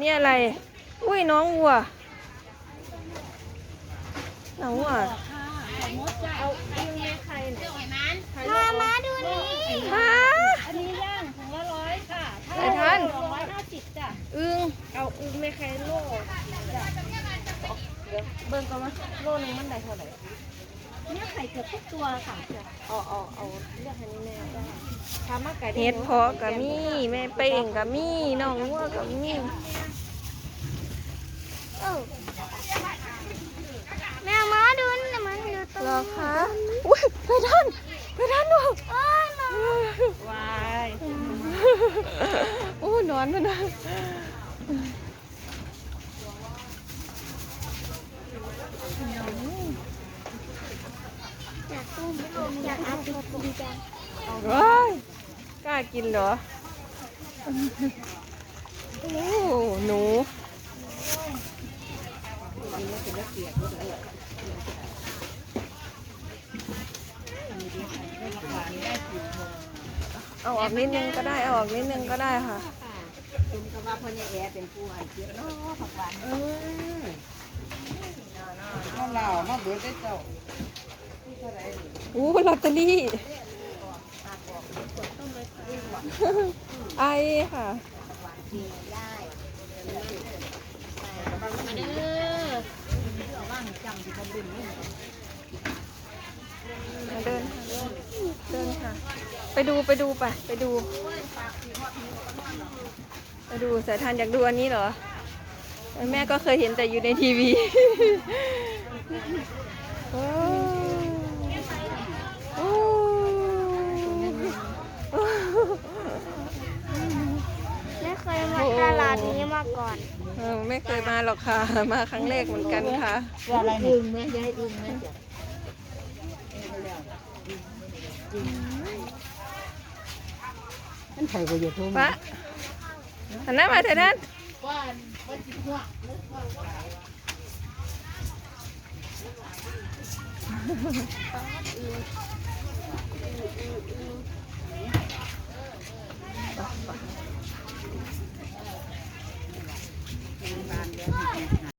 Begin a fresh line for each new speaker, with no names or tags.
นี่อะไร อุ้ยน้องวัวน้องวัว
มามาดูนี่
ฮะ
อันนี้ย่างถุงละร้อยค่ะ
ไอ้ท่าน
สองร้อยห้าสิบจ้ะ
อึ้ง
เอาอึ้งไม่ใครโลจ้ะเบิ่งก่อนว่าโลนึงมันได้เท่าไหร่เนี่ยไข่เกือบทุกตัวค่ะ เอาเอาเอาเลือกอันนี้แม่ได้
เฮ็ดเพาะกับมีแม่เป่งกับมีน้องวัวกับมี
เออแม่มาดูนี่มันอยู่ตรง
เหรอ
นี้
คะอุ้ยไปท่านไปท่านดู
โอ้ยน้อง
วาย
โอ้นอนมันนะ
อยากตุ้มอยากอาติตุ้มจัง
ว้ายกล้ากินเหรอ โอ้ หนู เอาออกนิดนึงก็ได้ เอาออกนิดนึงก็ได้ค่ะ
คุณก็ว่าพ่อเนี่ยแอเป็นผู้อันเจี๊ยบเนาะผักหวาน
มาเหล่ามาเบิดได้เจ้า
อู้ลอตเตอรี่ ไอค่ะ
มาเด้อ
มาเดินเดินค่ะ ไปดูไปดูไปไปดู ไปดูสายทานอยากดูอันนี้เหรอ แม่ก็เคยเห็นแต่อยู่ในทีวีโอ้
ไม่เคยมาตลาดนี้มาก่อน
เออไม่เคยมาหรอกค่ะ มาครั้งแรกเหมือนกันค่ะ
ว่าอะไรอึ้งไหมยายอึ้งไหมจ้ะ
มันไข่ก็อยู่ทุ่ม
ปะหันหน้ามาเถอะนั่น Yeah.